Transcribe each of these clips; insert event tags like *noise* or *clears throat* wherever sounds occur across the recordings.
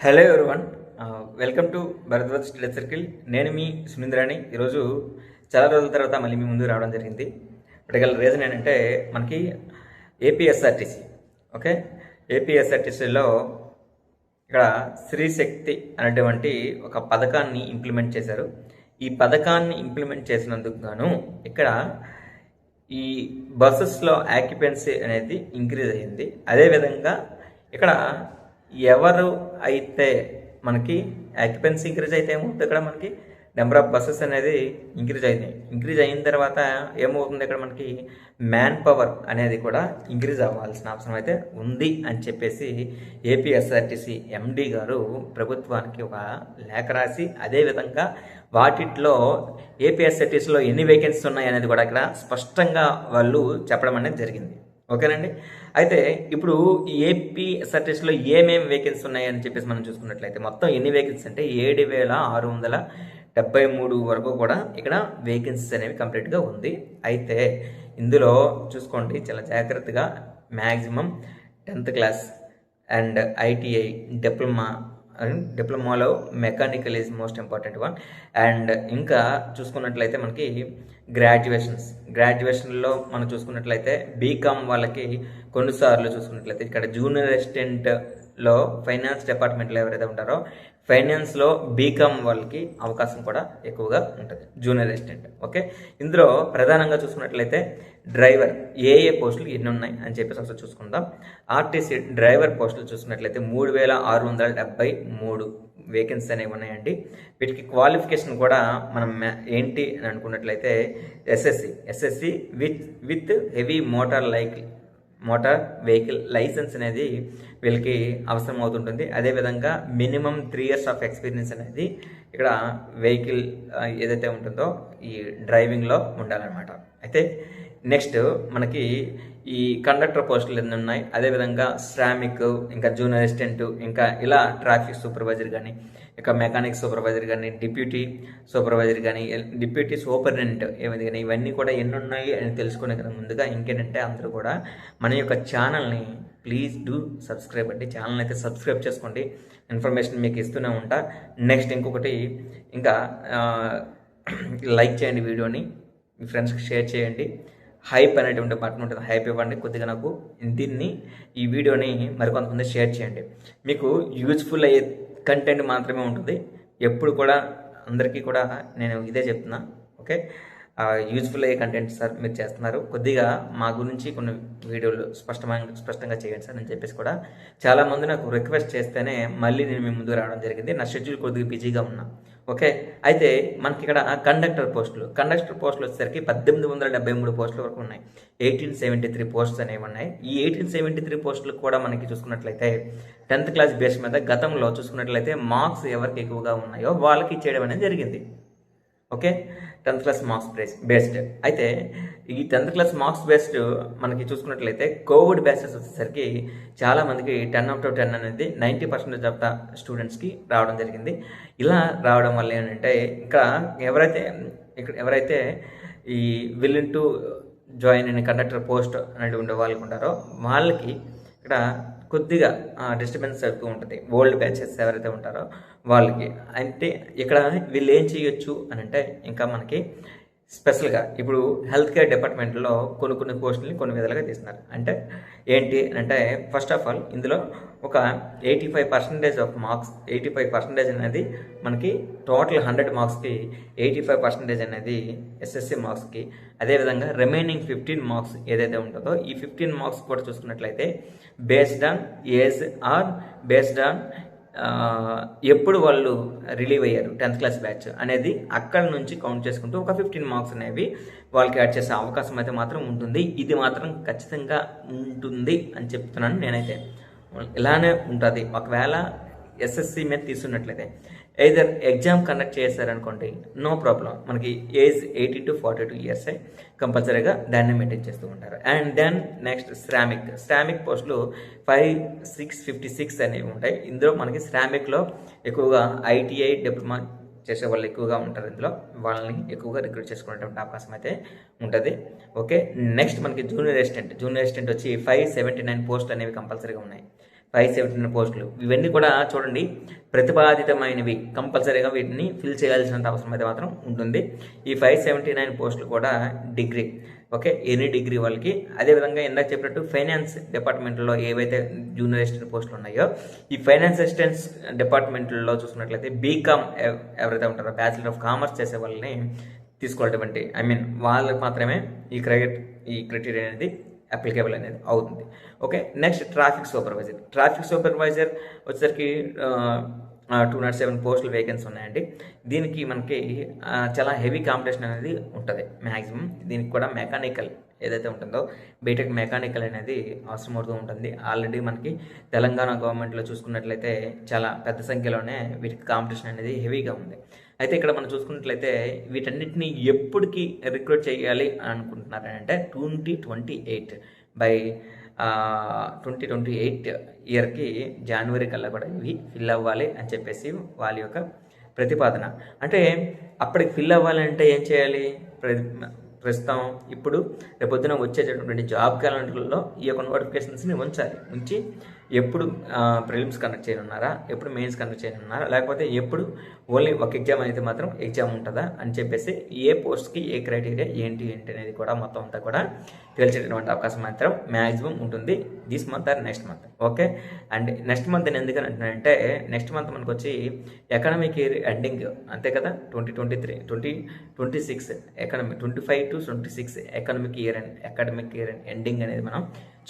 Hello everyone welcome to Bharadwaj study circle నేను మీ సునీంద్రాణి. ఈరోజు చాలా రోజుల తర్వాత మళ్ళీ మీ ముందు రావడం జరిగింది. పర్టికల్ రీజన్ ఏంటంటే మనకి ఏపీఎస్ఆర్టీసీ ఓకే ఏపీఎస్ఆర్టీసీలో ఇక్కడ శ్రీశక్తి అనేటువంటి ఒక పథకాన్ని ఇంప్లిమెంట్ చేశారు. ఈ పథకాన్ని ఇంప్లిమెంట్ చేసినందుకు గాను ఇక్కడ ఈ బస్సెస్లో ఆక్యుపెన్సీ అనేది ఇంక్రీజ్ అయ్యింది అదేవిధంగా ఇక్కడ ఎవరు అయితే మనకి ఆక్యుపెన్సీ ఇంక్రీజ్ అయితే ఏమవుతుంది ఇక్కడ మనకి నెంబర్ ఆఫ్ బస్సెస్ అనేది ఇంక్రీజ్ అయినాయి ఇంక్రీజ్ అయిన తర్వాత ఏమవుతుంది ఇక్కడ మనకి మ్యాన్ పవర్ అనేది కూడా ఇంక్రీజ్ అవ్వాల్సిన అవసరం అయితే ఉంది అని చెప్పేసి ఏపీఎస్ఆర్టీసీ ఎండి గారు ప్రభుత్వానికి ఒక లేఖ రాసి అదేవిధంగా వాటిట్లో ఏపీఎస్ఆర్టీసీలో ఎన్ని వేకెన్సీస్ ఉన్నాయి అనేది కూడా ఇక్కడ స్పష్టంగా వాళ్ళు చెప్పడం అనేది జరిగింది. ఓకేనండి? అయితే ఇప్పుడు ఈ ఏపీ సర్టిస్ట్లో ఏమేమి వేకెన్సీ ఉన్నాయని చెప్పేసి మనం చూసుకున్నట్లయితే మొత్తం ఎన్ని వేకెన్సీ అంటే ఏడు వేల ఆరు వందల డెబ్బై మూడు వరకు కూడా ఇక్కడ వేకెన్సీస్ అనేవి కంప్లీట్గా ఉంది. అయితే ఇందులో చూసుకోండి చాలా జాగ్రత్తగా maximum tenth class and ITI diploma డిప్లొమాలో mechanical is most important one and ఇంకా చూసుకున్నట్లయితే మనకి గ్రాడ్యుయేషన్స్ గ్రాడ్యుయేషన్లో మనం చూసుకున్నట్లయితే బీకామ్ వాళ్ళకి కొన్నిసార్లు చూసుకున్నట్లయితే ఇక్కడ జూనియర్ అసిస్టెంట్లో ఫైనాన్స్ డిపార్ట్మెంట్లో ఎవరైతే ఉంటారో ఫైనాన్స్లో బీకామ్ వాళ్ళకి అవకాశం కూడా ఎక్కువగా ఉంటుంది. జూనియర్ అసిస్టెంట్ ఓకే ఇందులో ప్రధానంగా చూసుకున్నట్లయితే డ్రైవర్ ఏ ఏ పోస్టులు ఎన్ని ఉన్నాయి అని చెప్పేసి ఒకసారి చూసుకుందాం. ఆర్టీసీ డ్రైవర్ పోస్టులు చూసుకున్నట్లయితే మూడు వేల ఆరు వందల డెబ్బై మూడు వేకెన్సీ అనేవి ఉన్నాయండి. వీటికి క్వాలిఫికేషన్ కూడా మనం ఏంటి అని అనుకున్నట్లయితే SSC SSC with with heavy motor like motor vehicle licence అనేది వీళ్ళకి అవసరం అవుతుంటుంది. అదేవిధంగా minimum three years of experience అనేది ఇక్కడ వెహికల్ ఏదైతే ఉంటుందో ఈ డ్రైవింగ్లో ఉండాలన్నమాట. అయితే నెక్స్ట్ మనకి ఈ కండక్టర్ పోస్టులు ఎన్ని ఉన్నాయి? అదేవిధంగా శ్రామిక్ ఇంకా జూనియర్ అసిస్టెంట్ ఇంకా ఇలా ట్రాఫిక్ సూపర్వైజర్ కానీ ఇంకా మెకానిక్ సూపర్వైజర్ కానీ డిప్యూటీ సూపర్వైజర్ కానీ డిప్యూటీ సూపరింటెండెంట్ ఏమైంది కానీ ఇవన్నీ కూడా ఎన్ని ఉన్నాయి అని తెలుసుకునే కదా ముందుగా. ఇంకేంటంటే అందరూ కూడా మన యొక్క ఛానల్ని ప్లీజ్ డూ సబ్స్క్రైబ్ అండి. ఛానల్ అయితే సబ్స్క్రైబ్ చేసుకోండి. ఇన్ఫర్మేషన్ మీకు ఇస్తూనే ఉంటా. నెక్స్ట్ ఇంకొకటి ఇంకా *clears throat* లైక్ చేయండి వీడియోని. మీ ఫ్రెండ్స్కి షేర్ చేయండి. హైప్ అనేటువంటి బటన్ ఉంటుంది. హైప్ ఇవ్వండి. కొద్దిగా నాకు దీన్ని ఈ వీడియోని మరికొంతమంది షేర్ చేయండి. మీకు యూజ్ఫుల్ అయ్యే కంటెంట్ మాత్రమే ఉంటుంది. ఎప్పుడు కూడా అందరికీ కూడా నేను ఇదే చెప్తున్నా. ఓకే? యూజ్ఫుల్ అయ్యే కంటెంట్ సార్ మీరు చేస్తున్నారు. కొద్దిగా మా గురించి కొన్ని వీడియోలు స్పష్టమైన స్పష్టంగా చేయండి సార్. అని చెప్పేసి కూడా చాలామంది నాకు రిక్వెస్ట్ చేస్తేనే మళ్ళీ నేను మీ ముందు రావడం జరిగింది. నా షెడ్యూల్ కొద్దిగా బిజీగా ఉన్నా. ఓకే? అయితే మనకి ఇక్కడ కండక్టర్ పోస్టులు. కండక్టర్ పోస్టులు వచ్చేసరికి పద్దెనిమిది వందల డెబ్బై మూడు పోస్టుల వరకు ఉన్నాయి. ఎయిటీన్ సెవెంటీ త్రీ పోస్ట్స్ అనేవి ఉన్నాయి. ఈ ఎయిటీన్ సెవెంటీ త్రీ పోస్టులు కూడా మనకి చూసుకున్నట్లయితే టెన్త్ క్లాస్ బేస్ మీద గతంలో చూసుకున్నట్లయితే మార్క్స్ ఎవరికి ఎక్కువగా ఉన్నాయో వాళ్ళకి ఇచ్చేయడం అనేది జరిగింది. Okay? Tenth class marks based. అయితే ఈ టెన్త్ క్లాస్ మార్క్స్ బేస్డ్ మనకి చూసుకున్నట్లయితే కోవిడ్ బ్యాచెస్ వచ్చేసరికి చాలామందికి టెన్ అవుట్ ఆఫ్ టెన్ అనేది నైంటీ పర్సెంటేజ్ ఆఫ్ ద స్టూడెంట్స్కి రావడం జరిగింది. ఇలా రావడం వల్ల ఏంటంటే ఇక్కడ ఎవరైతే ఇక్కడ ఎవరైతే ఈ విల్లింగ్ టు జాయిన్ అయిన కండక్టర్ పోస్ట్ అనేది ఉండే వాళ్ళు ఉంటారో వాళ్ళకి ఇక్కడ కొద్దిగా డిస్టర్బెన్స్ ఎక్కువ ఉంటుంది. ఓల్డ్ బ్యాచెస్ ఎవరైతే ఉంటారో వాళ్ళకి. అంటే ఇక్కడ వీళ్ళు ఏం చేయొచ్చు అని అంటే ఇంకా మనకి స్పెషల్గా ఇప్పుడు హెల్త్ కేర్ డిపార్ట్మెంట్లో కొన్ని కొన్ని పోస్టుల్ని కొన్ని విధాలుగా తీస్తున్నారు. అంటే ఏంటి అని అంటే ఫస్ట్ ఆఫ్ ఆల్ ఇందులో ఒక eighty five percentage of marks eighty five percentage అనేది మనకి టోటల్ హండ్రెడ్ మార్క్స్కి ఎయిటీ ఫైవ్ పర్సెంటేజ్ అనేది ఎస్ఎస్సి మార్క్స్కి అదేవిధంగా రిమైనింగ్ ఫిఫ్టీన్ మార్క్స్ ఏదైతే ఉంటుందో ఈ ఫిఫ్టీన్ మార్క్స్ కూడా చూసుకున్నట్లయితే based on age or based on ఎప్పుడు వాళ్ళు రిలీవ్ అయ్యారు టెన్త్ క్లాస్ బ్యాచ్ అనేది అక్కడ నుంచి కౌంట్ చేసుకుంటూ ఒక ఫిఫ్టీన్ మార్క్స్ అనేవి వాళ్ళకి యాడ్ చేసే అవకాశం అయితే మాత్రం ఉంటుంది. ఇది మాత్రం ఖచ్చితంగా ఉంటుంది అని చెప్తున్నాను నేనైతే. ఇలానే ఉంటుంది. ఒకవేళ ఎస్ఎస్సి మీద తీసుకున్నట్లయితే either ఎగ్జామ్ కండక్ట్ చేశారనుకోండి నో ప్రాబ్లం మనకి age eighty to forty two years కంపల్సరీగా దాన్ని మెయింటైన్ చేస్తూ ఉంటారు. And then next Shramik Shramik పోస్టులు ఫైవ్ సిక్స్ ఫిఫ్టీ సిక్స్ అనేవి ఉంటాయి. ఇందులో మనకి శ్రామిక్లో ఎక్కువగా ఐటీఐ డిప్లొమా చేసే వాళ్ళు ఎక్కువగా ఉంటారు ఇందులో. వాళ్ళని ఎక్కువగా రిక్రూట్ చేసుకునేటువంటి అవకాశం అయితే ఉంటుంది. ఓకే నెక్స్ట్ మనకి జూనియర్ అసిస్టెంట్ జూనియర్ అసిస్టెంట్ వచ్చి ఫైవ్ సెవెంటీ నైన్ పోస్ట్ అనేవి కంపల్సరీగా ఉన్నాయి. ఫైవ్ సెవెంటీ నైన్ పోస్టులు. ఇవన్నీ కూడా చూడండి ప్రతిపాదితమైనవి కంపల్సరీగా వీటిని ఫిల్ చేయాల్సినంత అవసరం అయితే మాత్రం ఉంటుంది. ఈ ఫైవ్ సెవెంటీ నైన్ పోస్టులు కూడా డిగ్రీ ఓకే? ఎనీ డిగ్రీ వాళ్ళకి. అదేవిధంగా ఇందాక చెప్పినట్టు ఫైనాన్స్ డిపార్ట్మెంట్లో ఏవైతే జూనియర్ అసిస్టెంట్ పోస్టులు ఉన్నాయో ఈ ఫైనాన్స్ అసిస్టెంట్స్ డిపార్ట్మెంట్లో చూసుకున్నట్లయితే బీకామ్ ఎవరైతే ఉంటారో బ్యాచిలర్ ఆఫ్ కామర్స్ చేసే వాళ్ళని తీసుకోవటం ఐ మీన్ వాళ్ళకి మాత్రమే ఈ క్రెడిట్ ఈ క్రైటీరియా అనేది అప్లికేబుల్ అనేది అవుతుంది. Okay next traffic supervisor traffic supervisor వచ్చేసరికి టూ నాట్ సెవెన్ పోస్టులు వేకెన్సీ ఉన్నాయండి. దీనికి మనకి చాలా హెవీ కాంపిటీషన్ అనేది ఉంటుంది. మ్యాక్సిమం దీనికి కూడా మెకానికల్ ఏదైతే ఉంటుందో బీటెక్ మెకానికల్ అనేది అవసరం అవుతూ ఉంటుంది. ఆల్రెడీ మనకి తెలంగాణ గవర్నమెంట్లో చూసుకున్నట్లయితే చాలా పెద్ద సంఖ్యలోనే వీటికి కాంపిటీషన్ అనేది హెవీగా ఉంది. అయితే ఇక్కడ మనం చూసుకున్నట్లయితే వీటన్నిటిని ఎప్పటికి రిక్రూట్ చేయాలి అని అనుకుంటున్నారంటే twenty twenty eight by twenty twenty eight ఇయర్కి జనవరి కల్లా కూడా ఇవి ఫిల్ అవ్వాలి అని చెప్పేసి వాళ్ళ యొక్క ప్రతిపాదన. అంటే అప్పటికి ఫిల్ అవ్వాలంటే ఏం చేయాలి? ప్ర- ప్రస్తుతం ఇప్పుడు రేపొద్దున వచ్చేటటువంటి జాబ్ క్యాలెండర్లో ఈ యొక్క నోటిఫికేషన్స్ని ఉంచాలి. ఉంచి ఎప్పుడు ప్రిలిమ్స్ కండక్ట్ చేయనున్నారా? ఎప్పుడు మెయిన్స్ కండక్ట్ చేయనున్నారా? లేకపోతే ఎప్పుడు ఓన్లీ ఒక ఎగ్జామ్ అయితే మాత్రం ఎగ్జామ్ ఉంటుందా? అని చెప్పేసి ఏ పోస్ట్కి ఏ క్రైటీరియా ఏంటి ఏంటి అనేది కూడా మొత్తం అంతా కూడా తెలిసేటటువంటి అవకాశం మాత్రం మ్యాక్సిమం ఉంటుంది this month or next month okay and next month నేను ఎందుకని అంటున్నానంటే నెక్స్ట్ మంత్ మనకు వచ్చి ఎకనామిక్ ఇయర్ ఎండింగ్ అంతే కదా? Twenty twenty three twenty twenty six economic twenty five to twenty six economic year and academic year ending అనేది మనం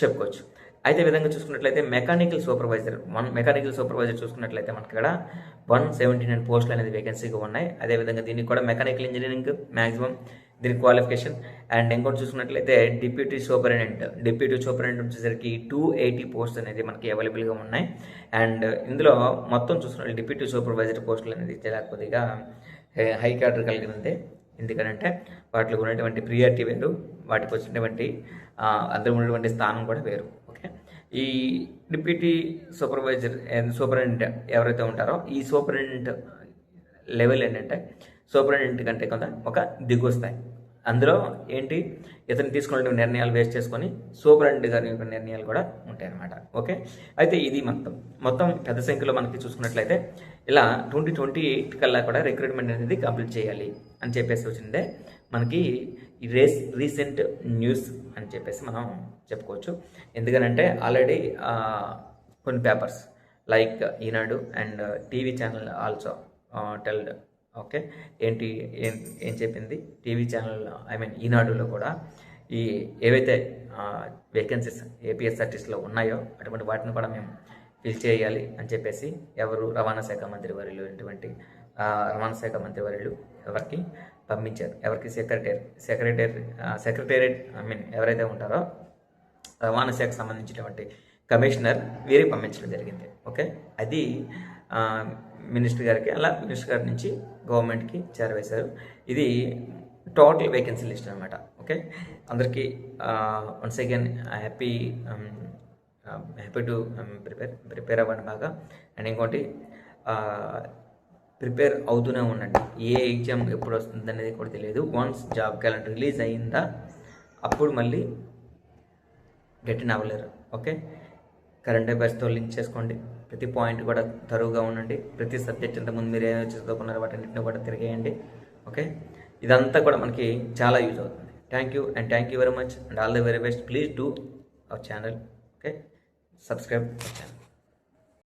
చెప్పుకోవచ్చు. అయితే విధంగా చూసుకున్నట్లయితే mechanical supervisor one mechanical supervisor చూసుకున్నట్లయితే మనకి ఇక్కడ వన్ సెవెంటీ నైన్ పోస్టులు అనేది వేకెన్సీగా ఉన్నాయి. అదేవిధంగా దీనికి కూడా మెకానికల్ ఇంజనీరింగ్ మ్యాక్సిమం దీని క్వాలిఫికేషన్. అండ్ ఇంకోటి చూసుకున్నట్లయితే డిప్యూటీ సూపరింటెండెంట్ డిప్యూటీ సూపరింటెండెంట్ వచ్చేసరికి టూ ఎయిటీ పోస్ట్ అనేది మనకి అవైలబుల్గా ఉన్నాయి. అండ్ ఇందులో మొత్తం చూసుకున్న డిప్యూటీ సూపర్వైజర్ పోస్టులు అనేది చాలా కొద్దిగా హై- క్యాడర్ కలిగి ఉంది ఎందుకంటే వాటిలో ఉన్నటువంటి ప్రియారిటీ వేరు వాటికి వచ్చినటువంటి అందులో ఉన్నటువంటి స్థానం కూడా వేరు. ఈ డిప్యూటీ సూపర్వైజర్ అండ్ సూపరింటెండెంట్ ఎవరైతే ఉంటారో ఈ సూపరింటెండెంట్ లెవెల్ ఏంటంటే సూపరింటెండెంట్ కంటే కొంత ఒక దిగు వస్తాయి అందులో ఏంటి? ఇతను తీసుకున్న నిర్ణయాలు వేస్ట్ చేసుకొని సూపరెంట్ గారి యొక్క నిర్ణయాలు కూడా ఉంటాయి అన్నమాట. ఓకే? అయితే ఇది మొత్తం. మొత్తం పెద్ద సంఖ్యలో మనకి చూసుకున్నట్లయితే ఇలా ట్వంటీ ట్వంటీ ఎయిట్ కల్లా కూడా రిక్రూట్మెంట్ అనేది కంప్లీట్ చేయాలి అని చెప్పేసి వచ్చిందే. మనకి ఈ రేస్ రీసెంట్ న్యూస్ అని చెప్పేసి మనం చెప్పుకోవచ్చు. ఎందుకనంటే ఆల్రెడీ కొన్ని papers like Eenadu and TV channel also telled okay? ఏంటి ఏం ఏం చెప్పింది? టీవీ ఛానల్ ఐ మీన్ ఈనాడులో కూడా ఈ ఏవైతే వేకెన్సీస్ ఏపీఎస్ఆర్టీసీలో ఉన్నాయో అటువంటి వాటిని కూడా మేము ఫిల్ చేయాలి అని చెప్పేసి ఎవరు రవాణా శాఖ మంత్రి వారిలు అటువంటి రవాణా శాఖ మంత్రి వారిలు ఎవరికి పంపించారు? ఎవరికి secretary secretary secretariat I mean ఎవరైతే ఉంటారో రవాణా శాఖకు సంబంధించినటువంటి కమిషనర్ వీరికి పంపించడం జరిగింది. ఓకే? అది మినిస్టర్ గారికి అలా మినిస్టర్ గారి నుంచి గవర్నమెంట్కి చేరవేశారు. ఇది టోటల్ వేకెన్సీ లిస్ట్ అనమాట ఓకే? అందరికీ once again happy happy to prepare prepare అవ్వండి బాగా. అండ్ ఇంకోటి ప్రిపేర్ అవుతూనే ఉండండి. ఏ ఎగ్జామ్ ఎప్పుడు వస్తుంది అనేది కూడా తెలియదు. వన్స్ జాబ్ క్యాలెండర్ రిలీజ్ అయిందా అప్పుడు మళ్ళీ గట్టిన అవ్వలేరు ఓకే? కరెంట్ అఫైర్స్తో లింక్ చేసుకోండి. ప్రతి పాయింట్ కూడా తరువుగా ఉండండి. ప్రతి సబ్జెక్ట్ ఇంతకుముందు మీరు ఏమైనా చదువుకున్నారో వాటన్నిటిని కూడా తిరిగేయండి. ఓకే? ఇదంతా కూడా మనకి చాలా యూజ్ అవుతుంది. Thank you and thank you very much and all the very best. Please do our channel. Okay? Subscribe our channel.